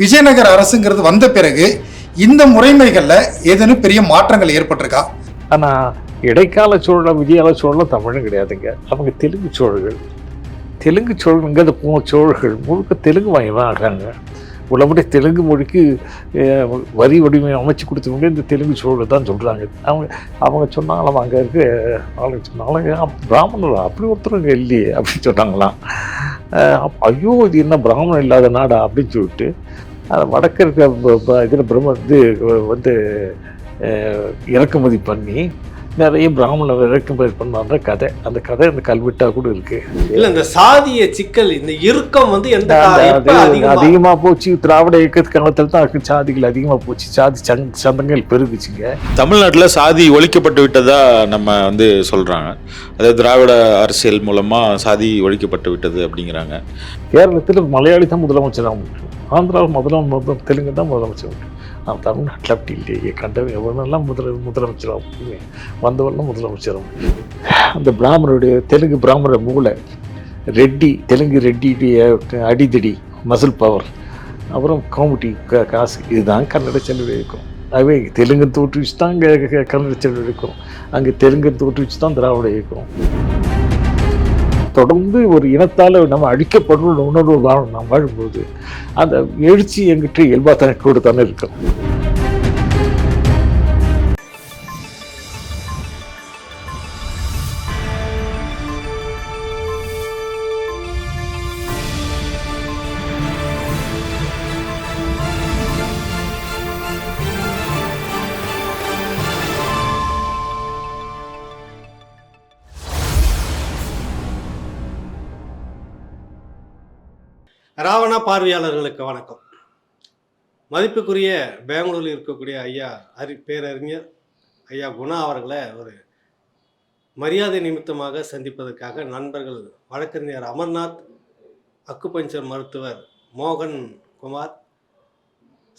விஜயநகர அரசுங்கிறது வந்த பிறகு இந்த முறைமைகளில் ஏதேனும் பெரிய மாற்றங்கள் ஏற்பட்டிருக்கா? ஆனால் இடைக்கால சோழ விஜயால சோழ தமிழும் கிடையாதுங்க. அவங்க தெலுங்கு சோழர்கள். தெலுங்கு சோழனுங்கிறது போன சோழர்கள். முழுக்க தெலுங்கு வாங்கி தான் ஆகிறாங்க. உள்ளபடி தெலுங்கு மொழிக்கு வரி வடிவமை அமைச்சு கொடுத்தவங்க இந்த தெலுங்கு சோழர் தான் சொல்கிறாங்க அவங்க அவங்க சொன்னாங்களாம் அங்கே இருக்க ஆளுங்க சொன்னாலும் பிராமணர் அப்படி ஒருத்தருங்க இல்லையே அப்படின்னு சொன்னாங்களாம். ஐயோ இது என்ன பிராமணன் இல்லாத நாடா அப்படின்னு சொல்லிட்டு வடக்கு இருக்க இதில் பிரம்ம வந்து அஹ், இறக்குமதி பண்ணி நிறைய பிராமணர் இறக்குமதி பண்ணான்ற கதை. அந்த கதை அந்த கல்வெட்டா கூட இருக்கு. இல்ல இந்த சாதிய சிக்கல் இந்த இறுக்கம் வந்து எந்த அந்த- கா- எப்ப அது அதிகமா- அதிகமா போச்சு? திராவிட இயக்கத்து காலத்தில் தான் சாதிகள் அதிகமா போச்சு. சாதி சங் சந்தங்கள் பெருகுச்சுங்க. தமிழ்நாட்டில் சாதி ஒழிக்கப்பட்டு விட்டதா நம்ம வந்து சொல்கிறாங்க அதாவது திராவிட அரசியல் மூலமாக சாதி ஒழிக்கப்பட்டு விட்டது அப்படிங்கிறாங்க. கேரளத்தில் மலையாளி தான் முதலமைச்சராக முடியும் ஆந்திராவில் முதலமைச்சர் தெலுங்கு தான் முதலமைச்சர் நான் தமிழ்நாட்டில் அப்படி இல்லையே கண்டவன் எவனெல்லாம் முதல முதலமைச்சராக முடியும் வந்தவரெல்லாம் முதலமைச்சராக முடியும் அந்த பிராமணருடைய தெலுங்கு பிராமண மூளை ரெட்டி தெலுங்கு ரெட்டியுடைய அடிதடி மசில் பவர் அப்புறம் காமெடி க காசு இதுதான் கன்னட செல்வி இருக்கும் அதுவே தெலுங்கு தோற்றுவிச்சு தான் அங்கே கன்னட செல்வி இருக்கும் அங்கே தெலுங்கு தோற்றுவிச்சு தான் திராவிட இயக்கம் தொடர்ந்து ஒரு இனத்தால் நம்ம அழிக்கப்படுற உணர்வு தான் நாம் வாழும்போது அந்த எழுச்சி எங்கிட்ட இயல்பாக தானே கூட தானே இருக்கும். ராவணா பார்வையாளர்களுக்கு வணக்கம். மதிப்புக்குரிய பெங்களூரில் இருக்கக்கூடிய ஐயா அறி பேரறிஞர் ஐயா குணா அவர்களை ஒரு மரியாதை நிமித்தமாக சந்திப்பதற்காக நண்பர்கள் வழக்கறிஞர் அமர்நாத் அக்குபஞ்சர் மருத்துவர் மோகன் குமார்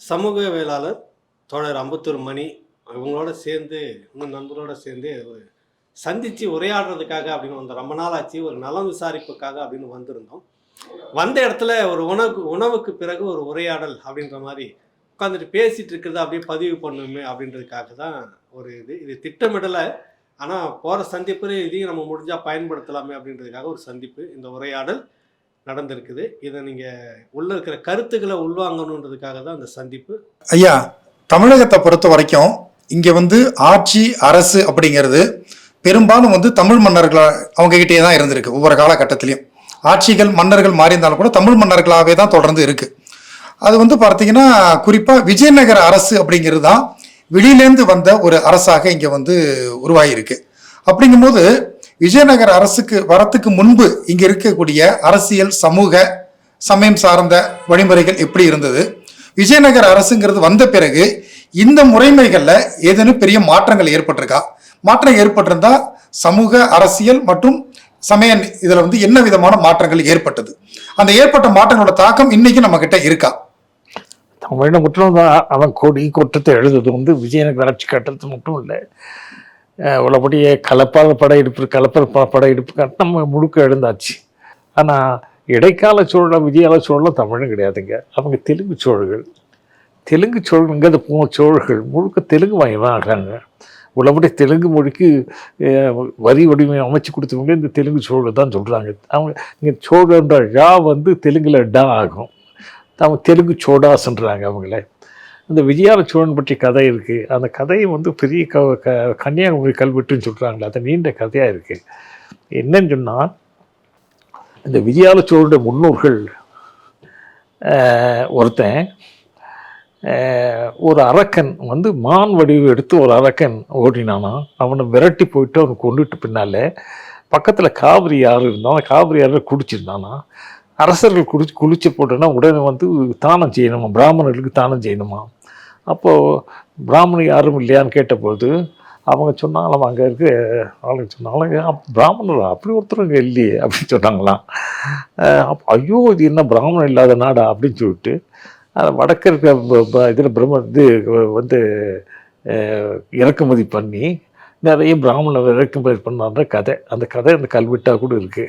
சமூகவியலாளர் தோழர் அம்பத்தூர் மணி இவங்களோட சேர்ந்து இன்னும் நண்பரோட சேர்ந்து ஒரு சந்தித்து உரையாடுறதுக்காக அப்படின்னு வந்தோம் ரொம்ப நாள் ஆச்சு ஒரு நலம் விசாரிப்புக்காக அப்படின்னு வந்திருந்தோம். வந்த இடத்துல ஒரு உணவுக்கு உணவுக்கு பிறகு ஒரு உரையாடல் அப்படின்ற மாதிரி உட்காந்துட்டு பேசிட்டு இருக்கிறத அப்படியே பதிவு பண்ணுமே அப்படின்றதுக்காக தான் ஒரு இது. இது திட்டமிடலை. ஆனால் போகிற சந்திப்பு இதையும் நம்ம முடிஞ்சால் பயன்படுத்தலாமே அப்படின்றதுக்காக ஒரு சந்திப்பு இந்த உரையாடல் நடந்திருக்குது. இதை நீங்கள் உள்ள இருக்கிற கருத்துக்களை உள்வாங்கணுன்றதுக்காக தான் அந்த சந்திப்பு. ஐயா தமிழகத்தை பொறுத்த வரைக்கும் இங்கே வந்து ஆட்சி அரசு அப்படிங்கிறது பெரும்பாலும் வந்து தமிழ் மன்னர்கள் அவங்ககிட்டே தான் இருந்திருக்கு ஒவ்வொரு காலகட்டத்திலையும். ஆட்சிகள் மன்னர்கள் மாறியிருந்தாலும் கூட தமிழ் மன்னர்களாகவே தான் தொடர்ந்து இருக்கு. அது வந்து பார்த்தீங்கன்னா குறிப்பாக விஜயநகர அரசு அப்படிங்கிறது தான் வெளியிலேருந்து வந்த ஒரு அரசாக இங்கே வந்து உருவாகியிருக்கு. அப்படிங்கும்போது விஜயநகர அரசுக்கு வரத்துக்கு முன்பு இங்கே இருக்கக்கூடிய அரசியல் சமூக சமயம் சார்ந்த வழிமுறைகள் எப்படி இருந்தது? விஜயநகர அரசுங்கிறது வந்த பிறகு இந்த முறைமைகளில் ஏதேனும் பெரிய மாற்றங்கள் ஏற்பட்டிருக்கா? மாற்றம் ஏற்பட்டிருந்தா சமூக அரசியல் மற்றும் சமய இதில் வந்து என்ன விதமான மாற்றங்கள் ஏற்பட்டது? அந்த ஏற்பட்ட மாற்றங்களோட தாக்கம் இன்னைக்கு நம்ம கிட்ட இருக்கா? தமிழை மட்டும் தான். அவன் கொடி கொற்றத்தை எழுதுறது வந்து விஜயநகர ஆட்சி கட்டத்து மட்டும் இல்லை. உள்ளபடியே கலப்பால் படையெடுப்பு கலப்பல் ப- படையெடுப்பு கட்ட நம்ம முழுக்க எழுந்தாச்சு. ஆனால் இடைக்கால சோழ விஜயால சோழலாம் தமிழும் கிடையாதுங்க. அவங்க தெலுங்கு சோழர்கள். தெலுங்கு சோழனுங்கிறது போன சோழர்கள் முழுக்க தெலுங்கு வாங்கி தான் ஆகிறாங்க உள்ளபடி தெலுங்கு மொழிக்கு வரி வடிவமை அமைச்சு கொடுத்தவங்க இந்த தெலுங்கு சோழர் தான் சொல்கிறாங்க அவங்க இங்கே சோழன்ற ழா வந்து தெலுங்கில் டா ஆகும். அவங்க தெலுங்கு சோடாஸ்ன்றாங்க அவங்கள. இந்த விஜயால சோழன் பற்றி கதை இருக்குது அந்த கதையை வந்து பெரிய க க கன்னியாகுமரி கல்வெட்டுன்னு சொல்கிறாங்களே அது நீண்ட கதையாக இருக்குது என்னன்னு சொன்னால் இந்த விஜயால சோழனுடைய முன்னோர்கள் ஒருத்தன் ஒரு அரக்கன் வந்து மான் வடிவு எடுத்து ஒரு அரக்கன் ஓடினானா அவனை விரட்டி போயிட்டு அவனை கொண்டுட்டு பின்னாலே பக்கத்தில் காவிரி ஆறு இருந்தான் காவிரி ஆறு குடிச்சிருந்தானா அரசர்கள் குடிச்சு குளிச்சு போட்டோன்னா உடனே வந்து தானம் செய்யணுமா பிராமணர்களுக்கு தானம் செய்யணுமா? அப்போது பிராமணி யாரும் இல்லையான்னு கேட்டபோது அவங்க சொன்னாங்களாம் அங்கே இருக்க ஆளுங்க சொன்னாலும் பிராமணர் அப்படி ஒருத்தருங்க இல்லையே அப்படின்னு சொன்னாங்களாம். அப்போ ஐயோ இது என்ன பிராமணன் இல்லாத நாடா? அப்படின்னு சொல்லிட்டு அதை வடக்கு இருக்க இதில் பிரம்ம இது வந்து இறக்குமதி பண்ணி நிறைய பிராமண இறக்குமதி பண்ணான்ற கதை. அந்த கதை அந்த கல்வெட்டாக கூட இருக்குது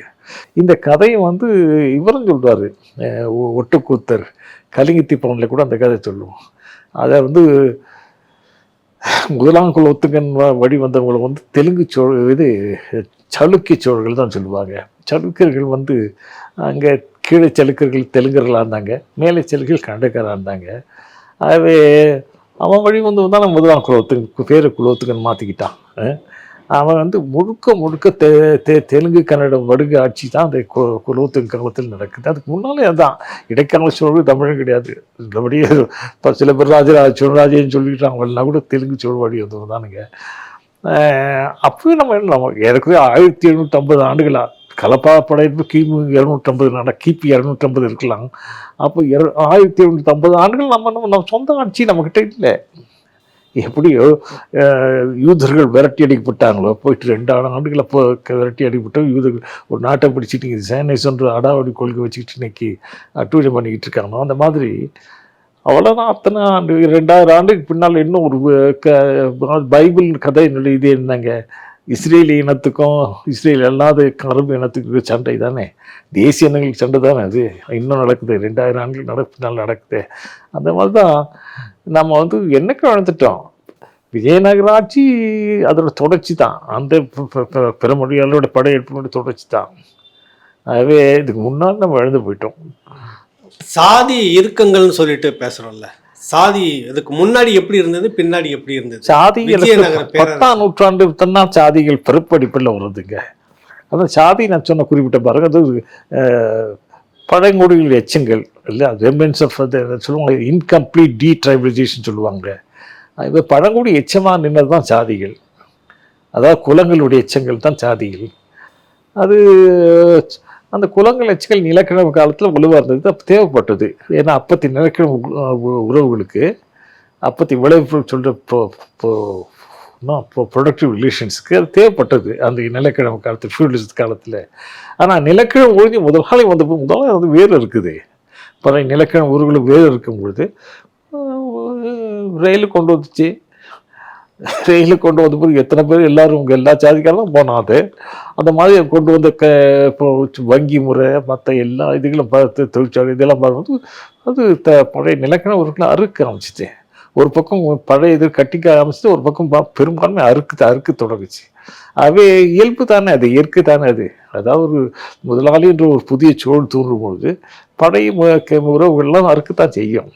இந்த கதையை வந்து இவரும் சொல்வார். ஒ- ஒட்டுக்கூத்தர். கலிங்கத்தி பவனில் கூட அந்த கதை சொல்லுவோம். அதை வந்து முதலாம் குலத்துக்கன் வ- வழி வந்தவங்களை வந்து தெலுங்கு சோழ இது சளுக்கிய சோழர்கள் தான் சொல்லுவாங்க. சளுக்கியர்கள் வந்து அங்கே கீழே செலுக்கர்கள் தெலுங்கர்களாக இருந்தாங்க மேலே சளுக்கர்கள் கண்டக்காராக இருந்தாங்க. ஆகவே அவன் வழி வந்து தான் முதலாம் குலத்துக்கு பேர குலத்துக்கன் மாற்றிக்கிட்டான் அவன் வந்து முழுக்க முழுக்க தெ தெ தெலுங்கு கன்னடம் வடுகு ஆட்சி தான் அந்த கு குலோத்துங்க காலத்தில் நடக்குது. அதுக்கு முன்னாலே அதுதான் இடைக்கால சோழர்கள் தமிழன் கிடையாது. அப்படியே இப்போ சில பேர் ராஜராஜ சோழராஜேன்னு சொல்லிட்டாங்கலாம் கூட தெலுங்கு சோழ வழி வந்தவங்க தானுங்க. அஹ் அப்பயும் நம்ம என்ன நம்ம ஏற்கனவே ஆயிரத்தி எழுநூற்றம்பது ஆண்டுகளாக கலப்பா படையெடுப்பு கிமு இரநூற்றம்பது நட கிபி இரநூற்றம்பது இருக்கலாம். அப்போ இர ஆயிரத்தி எழுநூற்றம்பது ஆண்டுகள் நம்ம நம்ம நம்ம சொந்த ஆட்சி நம்மக்கிட்ட இல்லை. எப்படியோ யூதர்கள் விரட்டி அடிக்கப்பட்டாங்களோ போயிட்டு ரெண்டு ஆண்டுகளை போ விரட்டி அடிக்கப்பட்டோம் யூதர்கள் ஒரு நாட்டை பிடிச்சிட்டு இது சேனேசன்ற அடாவடி கொள்கை வச்சுக்கிட்டு இன்னைக்கு அட்டூழியம் பண்ணிக்கிட்டு இருக்காங்களோ அந்த மாதிரி அவ்வளோதான் அத்தனை ஆண்டு ரெண்டாயிரம் ஆண்டுக்கு பின்னால் இன்னும் ஒரு க பைபிள் கதை இது என்னங்க? இஸ்ரேல் இனத்துக்கும் இஸ்ரேல் அல்லாத கரும்பு இனத்துக்கு சண்டை தானே? தேசிய இனங்களுக்கு சண்டை தானே அது? இன்னும் நடக்குது ரெண்டாயிரம் ஆண்டுகள் நடப்பு பின்னால் நடக்குது. அந்த மாதிரி தான் நம்ம வந்து என்னைக்கு வளர்ந்துட்டோம் விஜயநகர ஆட்சி அதோட தொடர்ச்சி தான் அந்த ப- ப- பிறமொழியாளோட படையெடுப்பினோட தொடர்ச்சி தான் ஆகவே இதுக்கு முன்னால் நம்ம இழந்து போயிட்டோம். சாதி இறுக்கங்கள்னு சொல்லிட்டு பேசுகிறோம்ல சாதி இதுக்கு முன்னாடி எப்படி இருந்தது பின்னாடி எப்படி இருந்தது? சாதிகளுக்கு பேரரசு. பத்தாம் நூற்றாண்டு தான் சாதிகள் பிறப்படிப்பில் வருதுங்க. அதான் சாதி நான் சொன்ன குறிப்பிட்ட பாருங்க அது பழங்குடிகள் எச்சங்கள் இல்லை ரெமென்ஸ் ஆஃப் சொல்லுவாங்க இன்கம்ப்ளீட் டீட்ரைபலைசேஷன் சொல்லுவாங்க. இது பழங்குடி எச்சமாக நின்னது தான் சாதிகள். அதாவது குலங்களுடைய எச்சங்கள் தான் சாதிகள். அது அந்த குலங்கள் அச்சுகள் நிலக்கிழமை காலத்தில் உழுவார்ந்தது இருந்தது அப்போ தேவைப்பட்டது. ஏன்னா அப்பத்தி நிலக்கிழமை உ- உறவுகளுக்கு அப்பத்தி விளைவு சொல்கிற இப்போ ப்ரொடக்டிவ் ரிலேஷன்ஸுக்கு அது தேவைப்பட்டது அந்த நிலக்கிழமை காலத்தில் ஃபியூடலிஸ்ட் காலத்தில். ஆனால் நிலக்கிழமை ஒழிஞ்சு முதலாளி வந்தப்போ முதலாளி வந்து வேறு இருக்குது. பல நிலக்கிழமை ஊர்களுக்கு வேறு இருக்கும் பொழுது ரயில் கொண்டு வந்துச்சு. ரயிலில் கொண்டு வந்த பிறகு எத்தனை பேர் எல்லாரும் உங்கள் எல்லா ஜாதிக்காரும் போனோம் அது அந்த மாதிரி கொண்டு வந்த க இப்போ வங்கி முறை மற்ற எல்லா இதுகளும் பார்த்து தொழிற்சாலை இதெல்லாம் பார்க்கும்போது அது த பழைய நிலக்கண ஒரு அறுக்க ஆரம்பிச்சிச்சு. ஒரு பக்கம் பழைய இது கட்டிக்க ஆரம்பிச்சுட்டு ஒரு பக்கம் பெரும்பான்மை அறுக்கு அறுக்க தொடங்குச்சு. அவே இயல்பு தானே அது இயற்கை தானே அது. அதாவது ஒரு முதலாளி என்ற ஒரு புதிய சூழல் தூண்டும் பொழுது பழைய முறை உறவுகள்லாம் அறுக்கத்தான் செய்யும்.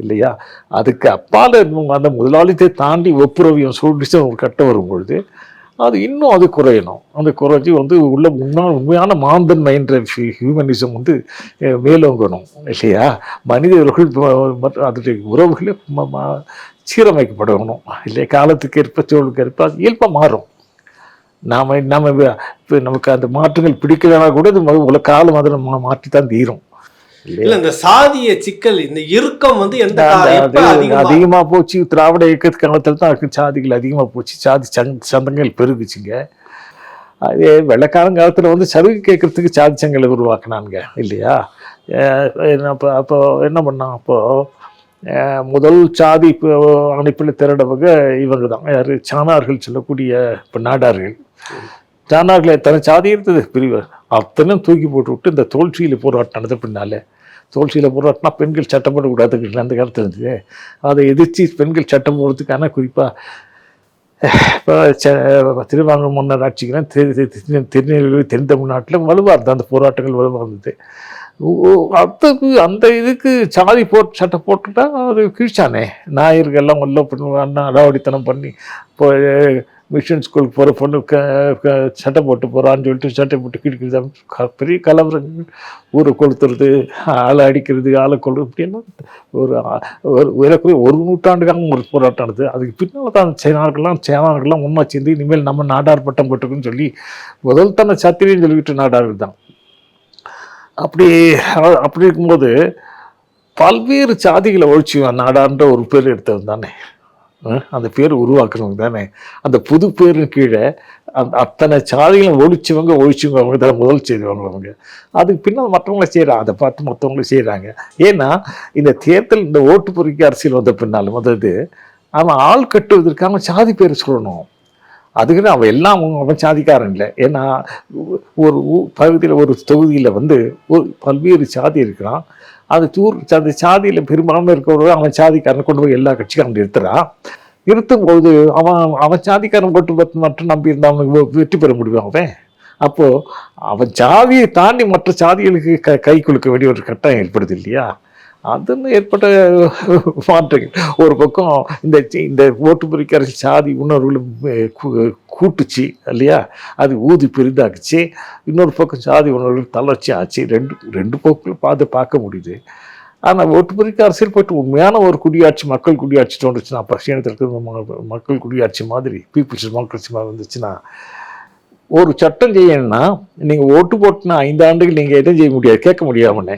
இல்லையா? அதுக்கு அப்பால் அந்த முதலாளித்தை தாண்டி ஒப்புரவியம் சூழ்நிலை ஒரு கட்ட வரும் பொழுது அது இன்னும் அது குறையணும். அந்த குறைஞ்சி வந்து உள்ள உண்மையான உண்மையான மாந்தன்மை என்ற ஹியூமனிசம் வந்து மேலோங்கணும் இல்லையா? மனிதர்கள் அதனுடைய உறவுகளே சீரமைக்கப்படணும் இல்லையா? காலத்துக்கு ஏற்ப சூழலுக்கு ஏற்ப அது இயல்பாக மாறும். நாம் நம்ம இப்போ நமக்கு அந்த மாற்றங்கள் பிடிக்கலைன்னா கூட இது உலக காலம் அதில் நம்ம மாற்றி தான் தீரும். இல்ல இந்த சாதிய சிக்கல் இந்த இறுக்கம் வந்து எந்த அதிகமா போச்சு? திராவிட இயக்கத்து காலத்தில் தான் சாதிகள் அதிகமா போச்சு. சாதி சந்தங்கள் பெருகுச்சுங்க. அதே வெள்ளக்காரங்காலத்தில் வந்து சருகு கேட்கறதுக்கு சாதி சங்கங்களை உருவாக்குனாங்க இல்லையா? அப்போ அப்போ என்ன பண்ணான் அப்போ? அஹ் முதல் சாதி அமைப்பில் திரடவங்க இவங்க தான் யார்? சாணார்கள் சொல்லக்கூடிய இப்போ நாடார்கள். சாணார்கள் எத்தனை சாதி இருந்தது? பிரிவு. அத்தனையும் தூக்கி போட்டு விட்டு இந்த தோல்சியில் போராட்டம் நடந்த பின்னாலே தோல்சியில் போராட்டினா பெண்கள் சட்டம் போடக்கூடாது அந்த காலத்தில் இருந்தது. அதை எதிர்த்து பெண்கள் சட்டம் போடுறதுக்கான குறிப்பாக இப்போ திருவாங்க முன்னர் ஆட்சிக்கிறேன் திருநெல்வேலி தென் தமிழ்நாட்டில் வலுவாக இருந்தது அந்த போராட்டங்கள் வலுவாக இருந்தது அதுக்கு அந்த இதுக்கு சாதி போட்டு சட்டம் போட்டுட்டா அது கிழிச்சானே. நாயர்கள்லாம் உள்ள பண்ணுவாங்க அடாவடித்தனம் பண்ணி இப்போ மிஷன் ஸ்கூலுக்கு போகிற பொண்ணு க சட்டை போட்டு போகிறான்னு சொல்லிட்டு சட்டை போட்டு கிழிக்கிறது பெரிய கலவரங்கள். ஊரை கொளுத்துறது ஆளை அடிக்கிறது ஆளை கொள்வது அப்படின்னா ஒரு ஒரு ஏறக்குறைய ஒரு நூற்றாண்டு ஒரு போராட்டம் நடந்தது. அதுக்கு பின்னால் தான் சேனார்கள்லாம் சேனார்கள்லாம் உண்மை சேர்ந்து இனிமேல் நம்ம நாடார் பட்டம் போட்டுக்குன்னு சொல்லி முதல் தன்னை சத்திரின்னு சொல்லிவிட்டு நாடார்கள் தான். அப்படி அப்படி இருக்கும்போது பல்வேறு சாதிகளை ஒழிச்சு நாடான்ற ஒரு பேர் எடுத்தது தானே. அந்த பேர் உருவாக்குறவங்க தானே. அந்த புது பேரின் கீழே அந்த அத்தனை சாதிகளை ஒழிச்சவங்க ஒழிச்சவங்க அவங்க தான் முதல் செய்தவங்க அவங்க. அதுக்கு பின்னால் மற்றவங்கள செய்கிறாங்க அதை பார்த்து மற்றவங்களும் செய்கிறாங்க ஏன்னா இந்த தேர்தல் இந்த ஓட்டு பொறிக்கை அரசியல் வந்த பின்னால் முதது அவன் ஆள் கட்டுவதற்காக சாதி பேர் சொல்லணும். அதுக்குன்னு அவன் எல்லாம் அவன் அவன் சாதிக்காரன் இல்லை. ஏன்னா ஒரு பகுதியில் ஒரு தொகுதியில் வந்து ஒரு பல்வேறு சாதி இருக்கிறான் அது தூர் அந்த சாதியில் பெரும்பான்மை இருக்கிறவங்க அவன் சாதிக்காரன் கொண்டு போய் எல்லா கட்சிக்காரன் நிறுத்துறான் நிறுத்தும் போது அவன் அவன் சாதிக்காரன் கொண்டு வந்து மட்டும் நம்பி இருந்தா வெற்றி பெற முடியும் அவன்? அப்போது அவன் ஜாதியை தாண்டி மற்ற சாதிகளுக்கு க கை குலுக்க வேண்டிய ஒரு கட்டாயம் ஏற்படுது இல்லையா? அதுன்னு ஏற்பட்ட மாற்றங்கள். ஒரு பக்கம் இந்த இந்த ஓட்டு பொறிக்க அரசு சாதி உணர்வுகளும் கூட்டுச்சு இல்லையா? அது ஊதி பெரிதாக்குச்சு. இன்னொரு பக்கம் சாதி உணர்வுகள் தளர்ச்சி ஆச்சு. ரெண்டு ரெண்டு போக்கில் பார்த்து பார்க்க முடியுது. ஆனால் ஓட்டு அரசியல் போய்ட்டு உண்மையான ஒரு குடியாட்சி மக்கள் குடியாட்சி தோன்றுச்சுன்னா அப்போ சீனத்தில் இருக்கிற மக்கள் குடியாட்சி மாதிரி பீப்புள்ஸ் டெமோக்ரஸி மாதிரி இருந்துச்சுன்னா ஒரு சட்டம் செய்யணும்னா நீங்கள் ஓட்டு போட்டுனா ஐந்து ஆண்டுகள் நீங்கள் எதுவும் செய்ய முடியாது கேட்க முடியாமனே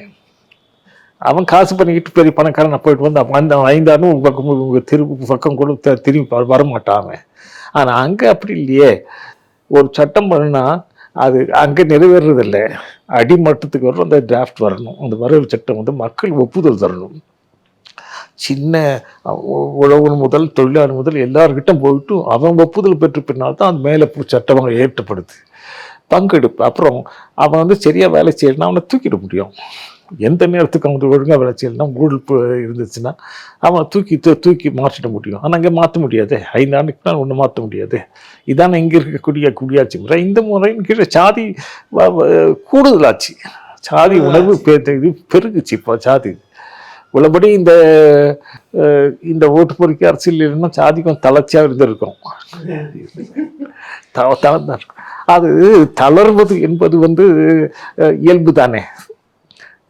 அவன் காசு பண்ணிக்கிட்டு பெரிய பணக்காரன் போயிட்டு வந்து அவன் அந்த ஐந்தாண்டு உங்க பக்கம் உங்க திருப்பி பக்கம் கூட த- திரும்பி வர- வரமாட்டான் ஆனால் அங்கே அப்படி இல்லையே. ஒரு சட்டம் பண்ணுனா அது அங்கே நிறைவேறதில்லை அடிமட்டத்துக்கு வரும் அந்த டிராஃப்ட் வரணும். அந்த வரவு சட்டம் வந்து மக்கள் ஒப்புதல் தரணும். சின்ன உழவன் முதல் தொழிலாளர் முதல் எல்லார்கிட்ட போயிட்டு அவன் ஒப்புதல் பெற்ற பின்னால் தான் அது மேலே சட்டம் ஏற்றப்படுது. பங்கெடுப்பு. அப்புறம் அவன் வந்து சரியாக வேலை செய்யணும்னா அவனை தூக்கிட முடியும். எந்த நேரத்துக்கு அவன் ஒழுங்காக வேலை செய்யலைன்னா ஊழல் பு- இருந்துச்சுன்னா அவன் தூக்கி தூக்கி மாற்றிட முடியும். ஆனால் அங்கே மாற்ற முடியாது. ஐந்து ஆண்டுக்கு மேலே ஒன்றும் மாற்ற முடியாது. இதானே இங்கே இருக்கக்கூடிய குடியாட்சி முறை. இந்த முறையின் கீழே சாதி கூடுதலாச்சு. சாதி உணர்வு பெ- இது பெருகுச்சு இப்போ சாதி. உள்ளபடி இந்த இந்த ஓட்டு பொறிக்க அரசியல் இல்லைன்னா சாதிக்கும் தளர்ச்சியாக இருந்திருக்கும். த- தளர்ந்தா இருக்கும். அது தளர்வது என்பது வந்து இயல்பு தானே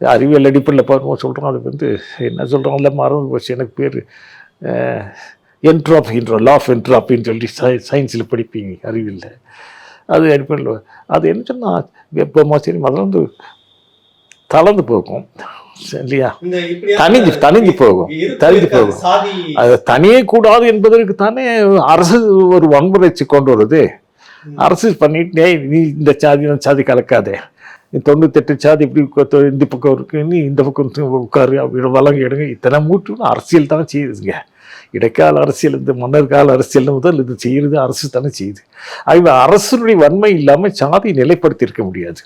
அறிவியல் அடிப்படையில் பார்க்கும் சொல்கிறோம் அது வந்து என்ன சொல்கிறோம்ல மறந்து போச்சு. எனக்கு பேர் என்ட்ராபின்ற லா ஆஃப் என்ட்ராபின்னு சொல்லி சை சயின்ஸில் படிப்பீங்க அறிவியலில். அது அடிப்படையில் அது என்ன சொன்னால் எப்போ சரி மறந்து தளர்ந்து போகும். சரி, இல்லையா தனிஞ்சு தனிஞ்சு போகும். தனிஞ்சு போகும். அது தனியே கூடாது என்பதற்கு தானே அரசு ஒரு வன்முறைச்சு கொண்டு வருது. அரசு பண்ணிட்டு "ஏய், நீ இந்த சாதி சாதி கலக்காதே. தொண்ணூத்தெட்டு சாதி இப்படி இந்த பக்கம் இருக்கு நீ இந்த பக்கம் உட்காரு அப்படி வழங்க எடுங்க. இத்தனை மூட்டு அரசியல் தானே செய்யுதுங்க. இடைக்கால அரசியல் இந்த மன்னர் கால அரசியல் முதல் இது செய்யுறது அரசு தானே செய்யுது. ஆகவே அரசுடைய வன்மை இல்லாமல் சாதி நிலைப்படுத்தி இருக்க முடியாது.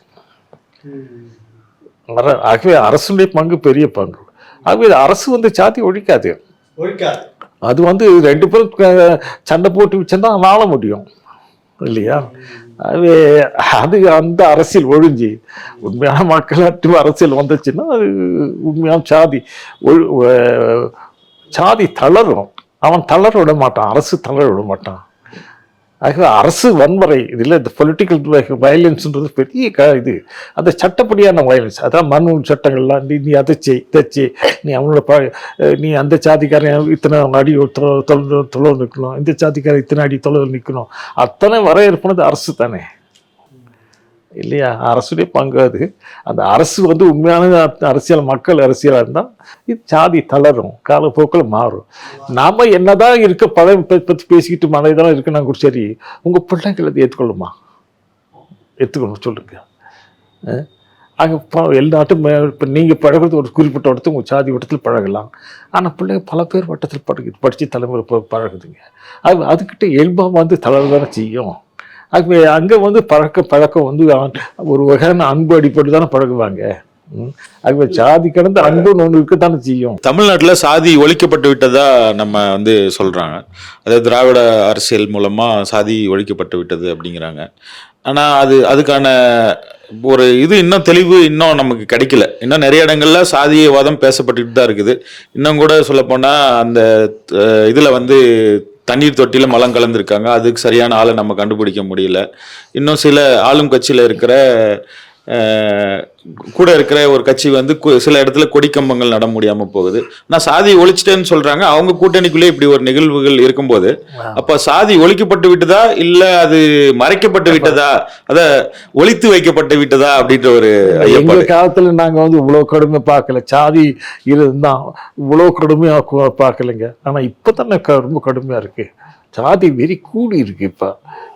ஆகவே அரசுடைய பங்கு பெரிய பங்கு. ஆகவே அரசு வந்து சாதி ஒழிக்காது. ஒழிக்காது. அது வந்து ரெண்டு பேரும் சண்டை போட்டு வச்சா வாழ முடியும். இல்லையா? அது அது அந்த அரசியல் ஒழிஞ்சு. உண்மையான மக்களாட்சி அரசியல் வந்துச்சுன்னா அது உண்மையான சாதி ஒழு சாதி தளரும். அவன் தளர விட மாட்டான் அரசு தளர விட மாட்டான். ஆகவே அரசு வன்முறை இதில் இந்த பொலிட்டிக்கல் வயலன்ஸ்ன்றது பெரிய க இது அந்த சட்டப்படியான வயலன்ஸ் அதான் மனு சட்டங்கள்லாம் நீ நீ அதை செய் இதை செய் நீ அவங்கள ப நீ அந்த சாதிக்காரன் இத்தனை அடி தொலை தொலை நிற்கணும் இந்த ஜாதிக்காரன் இத்தனை அடி தொலைவில் நிற்கணும் அத்தனை வரையறுப்புனது அரசு தானே இல்லையா? அரசுடைய பங்கு அது. அந்த அரசு வந்து உண்மையான அரசியல் மக்கள் அரசியலாக இருந்தால் இது சாதி தளரும் காலப்போக்கில் மாறும். நாம என்னதான் இருக்க பழைய பற்றி பேசிக்கிட்டு மழை இதெல்லாம் இருக்குன்னா கூட சரி உங்கள் பிள்ளைகள் அதை ஏற்றுக்கொள்ளுமா ஏற்றுக்கணும் சொல்லுங்க. அங்கே இப்போ எல்லாட்டும் இப்போ நீங்கள் பழகுறது ஒரு குறிப்பிட்ட இடத்துல உங்கள் சாதி வட்டத்தில் பழகலாம். ஆனால் பிள்ளைங்க பல பேர் வட்டத்தில் பழகு படித்து தலைமுறை ப- பழகுதுங்க. அது அதுக்கிட்ட இயல்பாக வந்து தளர்வு தானே செய்யும். ஆகவே அங்கே வந்து பழக்க பழக்கம் வந்து ஒரு வகையான அன்பு அடிப்பட்டு தானே பழகுவாங்க. ம். ஆகவே சாதி கடந்த அன்பு ஒன்று இருக்கத்தானே செய்யும். தமிழ்நாட்டில் சாதி ஒழிக்கப்பட்டு விட்டதா நம்ம வந்து சொல்கிறாங்க அதாவது திராவிட அரசியல் மூலமாக சாதி ஒழிக்கப்பட்டு விட்டது அப்படிங்கிறாங்க. ஆனால் அது அதுக்கான ஒரு இது இன்னும் தெளிவு இன்னும் நமக்கு கிடைக்கல. இன்னும் நிறைய இடங்கள்ல சாதியவாதம் பேசப்பட்டுட்டு தான் இருக்குது. இன்னும் கூட சொல்லப்போனால் அந்த இதில் வந்து தண்ணீர் தொட்டியில் மலம் கலந்துருக்காங்க. அதுக்கு சரியான ஆளை நம்ம கண்டுபிடிக்க முடியல. இன்னும் சில ஆளும் கட்சியில் இருக்கிற கூட இருக்கிற ஒரு கட்சி வந்து சில இடத்துல கொடிக்கம்பங்கள் நட முடியாம போகுது. நான் சாதி ஒழிச்சிட்டேன்னு சொல்றாங்க. அவங்க கூட்டணிக்குள்ளே இப்படி ஒரு நிகழ்வுகள் இருக்கும்போது அப்ப சாதி ஒழிக்கப்பட்டு விட்டதா? இல்ல அது மறைக்கப்பட்டு விட்டதா? அத ஒழித்து வைக்கப்பட்டு விட்டதா? அப்படின்ற ஒரு எங்க காலத்துல நாங்க வந்து இவ்வளவு கடுமை பார்க்கல. சாதி இருந்தான் இவ்வளவு கடுமையா பார்க்கலைங்க. ஆனா இப்பதானே க- ரொம்ப கடுமையா இருக்கு. ஜாதி வெறி கூடி இருக்கு இப்போ.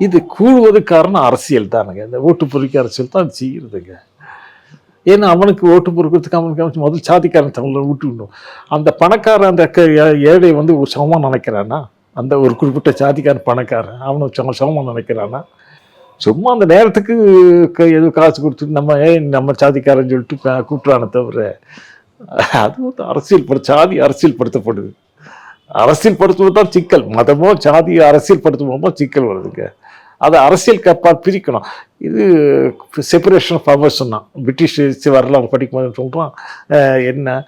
இது கூடுவது காரணம் அரசியல் தானுங்க. இந்த ஓட்டு பொறிக்க அரசியல் தான் செய்கிறதுங்க ஏன்னா அவனுக்கு ஓட்டு பொறுக்கிறதுக்கு அவனுக்கு அவனுக்கு முதல் சாதிக்காரன் தமிழில் விட்டுவிடணும் அந்த பணக்காரன் அந்த ஏழை வந்து ஒரு சமமாக நினைக்கிறான்னா அந்த ஒரு குறிப்பிட்ட ஜாதிக்காரன் பணக்காரன் அவனை சமமாக நினைக்கிறான்னா சும்மா அந்த நேரத்துக்கு எதுவும் காசு கொடுத்து நம்ம ஏன் நம்ம சாதிக்காரன் சொல்லிட்டு கூட்டுறான தவிர அது வந்து அரசியல் படு சாதி அரசியல் படுத்தப்படுது அரசியல் படுத்துவது தான் சிக்கல். மதமோ சாதி அரசியல் படுத்துவோமோ சிக்கல் வருதுங்க. அதை அரசியல் கப்பா பிரிக்கணும். இது செப்பரேஷன் ஆஃப் பவர்ஸ் தான் பிரிட்டிஷ் வரலாம் படிக்கும்போது சொல்கிறான் என்ன?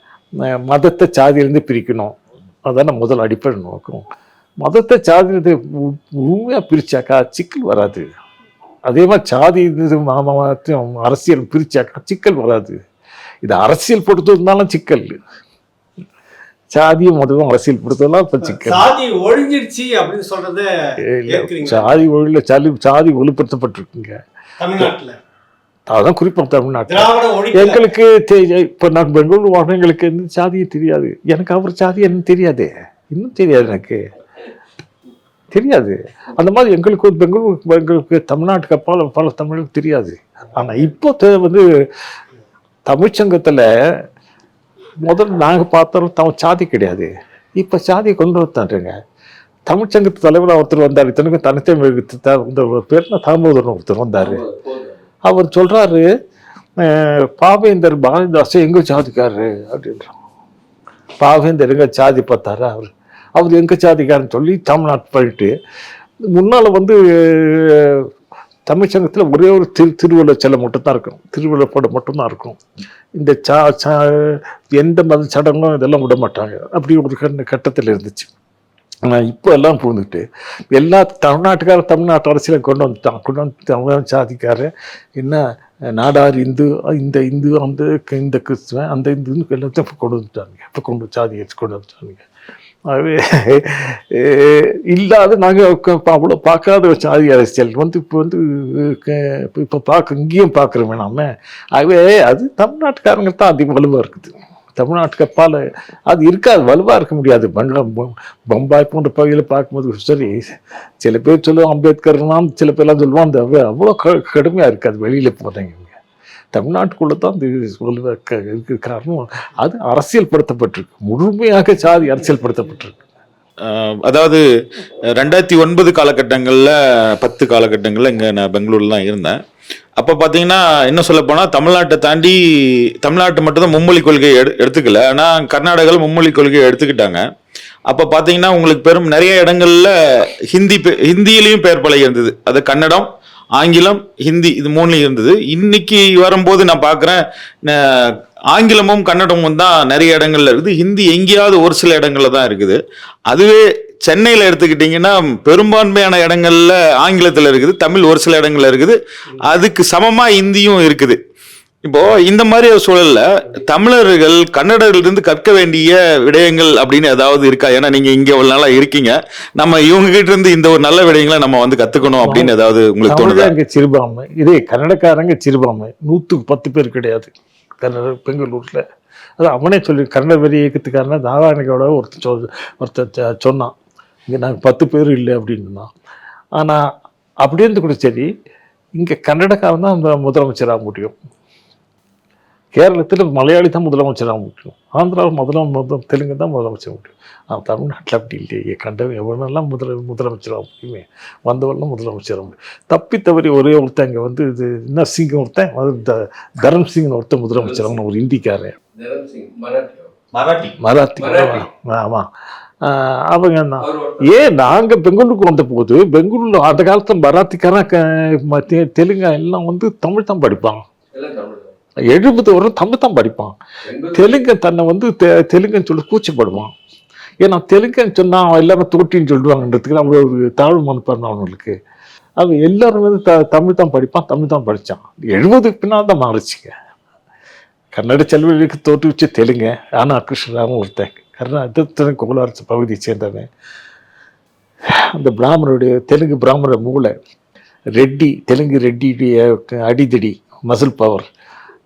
மதத்தை சாதியிலேருந்து பிரிக்கணும். அதான் முதல் அடிப்படை நோக்கம். மதத்தை சாதியிலிருந்து உண்மையாக பிரிச்சாக்கா சிக்கல் வராது. அதே மாதிரி சாதி இது ம- அரசியல் பிரிச்சாக்கா சிக்கல் வராது. இது அரசியல் பொறுத்ததுனாலும் சிக்கல். சாதியும் மதமும் அரசியல் பொறுத்ததெல்லாம் இப்போ சிக்கல். சாதி ஒழிஞ்சிடுச்சு அப்படின்னு ஏற்கிறீங்க சாதி ஒழில சாதி சாதி ஒழுப்படுத்தப்பட்டிருக்குங்க தமிழ்நாட்டுல. அதான் குறிப்பாக தமிழ்நாட்டில். எங்களுக்கு இப்ப நான் பெங்களூர் வாழ்றேன் எங்களுக்கு எந்த சாதியும் தெரியாது. எனக்கு அவர் சாதி என்ன தெரியாதே? இன்னும் தெரியாது எனக்கு. தெரியாது. அந்த மாதிரி எங்களுக்கு பெங்களூர் எங்களுக்கு தமிழ்நாட்டுக்கு அப்பால் பல தமிழுக்கு தெரியாது. ஆனா இப்போ வந்து தமிழ்ச்சங்கத்துல முதல்ல நாங்க பார்த்தோம் தமிழ் சாதி கிடையாது. இப்ப சாதியை கொண்டு வந்தாருங்க தமிழ்ச்சங்கத்து தலைவர் ஒருத்தர் வந்தார் இத்தனைக்கும் தனித்தமிழ் இந்த பேர் தாமோதரன் ஒருத்தர் வந்தாரு. அவர் சொல்றாரு அஹ், பாவேந்தர் பாரதிதாசன் எங்க ஜாதிக்காரரு அப்படின்றான் பாவேந்தர் எங்க ஜாதி பார்த்தாரா அவர்? அவர் எங்க ஜாதிக்காரன்னு சொல்லி தமிழ்நாட்டு போயிட்டு முன்னால வந்து தமிழ்ச்சங்கத்தில் ஒரே ஒரு திரு திருவள்ளுவர் செல்ல மட்டும்தான் இருக்கும் திருவள்ளுவர் படம் மட்டும்தான் இருக்கும் இந்த சா சா எந்த மத சடங்கும் இதெல்லாம் விட மாட்டாங்க. அப்படி ஒரு கட்டத்தில் இருந்துச்சு. ஆனால் இப்போ எல்லாம் புகுந்துட்டு எல்லா தமிழ்நாட்டுக்கார தமிழ்நாட்டு அரசியலை கொண்டு வந்துட்டான் கொண்டு வந்து தமிழ் சாதிக்கார என்ன நாடார் இந்து இந்த இந்து அந்த இந்த கிறிஸ்துவன் அந்த இந்துன்னு எல்லாத்தையும் இப்போ கொண்டு வந்துட்டாங்க இப்போ கொண்டு சாதி வச்சு கொண்டு வந்துட்டாங்க ஆகவே இல்லாத நாங்கள் அவ்வளோ பார்க்காத ஒரு சாதி அரசியல் வந்து இப்போ வந்து இப்போ இப்போ பார்க்க இங்கேயும் பார்க்குறோமே நாம. ஆகவே அது தமிழ்நாட்டுக்காரங்க தான் அதிகம் வலுவாக இருக்குது. தமிழ்நாட்டுக்கு அப்பால் அது இருக்காது வலுவாக இருக்க முடியாது. பங்களா பம்பாய் போன்ற பகுதியில் பார்க்கும்போது சரி சில பேர் சொல்லுவோம் அம்பேத்கர்லாம் சில பேர்லாம் சொல்லுவோம் அந்த அவ்வளோ க கடுமையாக இருக்காது வெளியில் போகிறீங்க தமிழ்நாட்டுக்குள்ளே தான் இது காரணம் அது அரசியல்படுத்தப்பட்டிருக்கு. முழுமையாக சாதி அரசியல்படுத்தப்பட்டிருக்கு. அதாவது ரெண்டாயிரத்தி ஒன்பது காலகட்டங்களில் பத்து காலகட்டங்களில் இங்கே நான் பெங்களூரில் தான் இருந்தேன். அப்போ பார்த்தீங்கன்னா என்ன சொல்ல போனால் தமிழ்நாட்டை தாண்டி தமிழ்நாட்டு மட்டும்தான் மும்மொழி கொள்கையை எடு எடுத்துக்கல. ஆனால் கர்நாடகாவில் மும்மொழி கொள்கையை எடுத்துக்கிட்டாங்க. அப்போ பார்த்தீங்கன்னா உங்களுக்கு பெரும் நிறைய இடங்களில் ஹிந்தி பே- ஹிந்தியிலையும் பெயர் பலகை இருந்தது. அது கன்னடம் ஆங்கிலம் ஹிந்தி இது மூணுலையும் இருந்தது. இன்னைக்கு வரும்போது நான் பார்க்குறேன் ஆங்கிலமும் கன்னடமும் தான் நிறைய இடங்கள்ல இருக்குது. ஹிந்தி எங்கேயாவது ஒரு சில இடங்கள்ல தான் இருக்குது. அதுவே சென்னையில் எடுத்துக்கிட்டிங்கன்னா பெரும்பான்மையான இடங்கள்ல ஆங்கிலத்தில் இருக்குது. தமிழ் ஒரு சில இடங்கள்ல இருக்குது. அதுக்கு சமமாக இந்தியும் இருக்குது. இப்போ இந்த மாதிரி ஒரு சூழல்ல தமிழர்கள் கன்னடர்களிருந்து கற்க வேண்டிய விடயங்கள் அப்படின்னு ஏதாவது இருக்கா? ஏன்னா நீங்க இங்க இவ்வளவு நாளா இருக்கீங்க. நம்ம இவங்க கிட்ட இருந்து இந்த ஒரு நல்ல விடயங்களை நம்ம வந்து கத்துக்கணும் அப்படின்னு ஏதாவது உங்களுக்கு தோணுதா? சிறுபான்மை இதே கன்னடக்காரங்க சிறுபான்மை நூற்றுக்கு பத்து பேர் கிடையாது. கன்னட பெங்களூரில் அது அவனே சொல்லி கன்னட வெறி இயக்கத்துக்காரன நாராயணகோட ஒருத்தர் சொல் ஒருத்தர் சொன்னான். இங்கே நாங்கள் பத்து பேர் இல்லை அப்படின்னா ஆனால் அப்படி இருந்து கூட சரி இங்கே கன்னடக்காரன் தான் அந்த முதலமைச்சராக முடியும். கேரளத்தில் மலையாளி தான் முதலமைச்சராக முடியும் ஆந்திராவில் முதலாம் முதல் தெலுங்கு தான் முதலமைச்சர் முடியும் ஆனால் தமிழ்நாட்டில் அப்படி இல்லையே கண்டவன் எவனெல்லாம் முதல முதலமைச்சராக முடியுமே வந்தவரெல்லாம் முதலமைச்சராக முடியும் தப்பி தவறி ஒரே ஒருத்தன் இங்கே வந்து இது நர்சிங் ஒருத்தன் அது த தரம் சிங்னு ஒருத்தன் முதலமைச்சராக ஒரு இந்திக்காரன் சிங் மராட்டி மராத்தி மராத்தி. ஆமாம் அவங்க என்ன ஏன் நாங்கள் பெங்களூருக்கு வந்த போது பெங்களூரில் அந்த காலத்தில் மராத்திக்காரன் க- ம- தெ- தெலுங்கா எல்லாம் வந்து தமிழ் தான் தான். எழுபது வரும் தமிழ் தான் படிப்பான் தெலுங்கன் தன்னை வந்து தெ- தெலுங்குன்னு சொல்லி கூச்சப்படுவான். ஏன்னா தெலுங்குன்னு சொன்னா அவன் எல்லாரும் தோட்டின்னு சொல்லுவாங்கன்றதுக்கு அவ்வளோ ஒரு தாழ்வு மனப்பான் அவனுக்கு. அவன் எல்லாரும் வந்து த தமிழ் தான் படிப்பான் தமிழ் தான் படித்தான் எழுபதுக்கு பின்னால் தான் மாறிச்சுங்க. கன்னட செல்வெளிக்கு தோற்றுவிச்சு தெலுங்கு ஆனா கிருஷ்ணராமன் ஒருத்தன். கர்நாடக கோலாரசு பகுதியை சேர்ந்தவன். அந்த பிராமணருடைய தெலுங்கு பிராமண மூளை ரெட்டி தெலுங்கு ரெட்டியுடைய அடிதடி மசில் பவர்.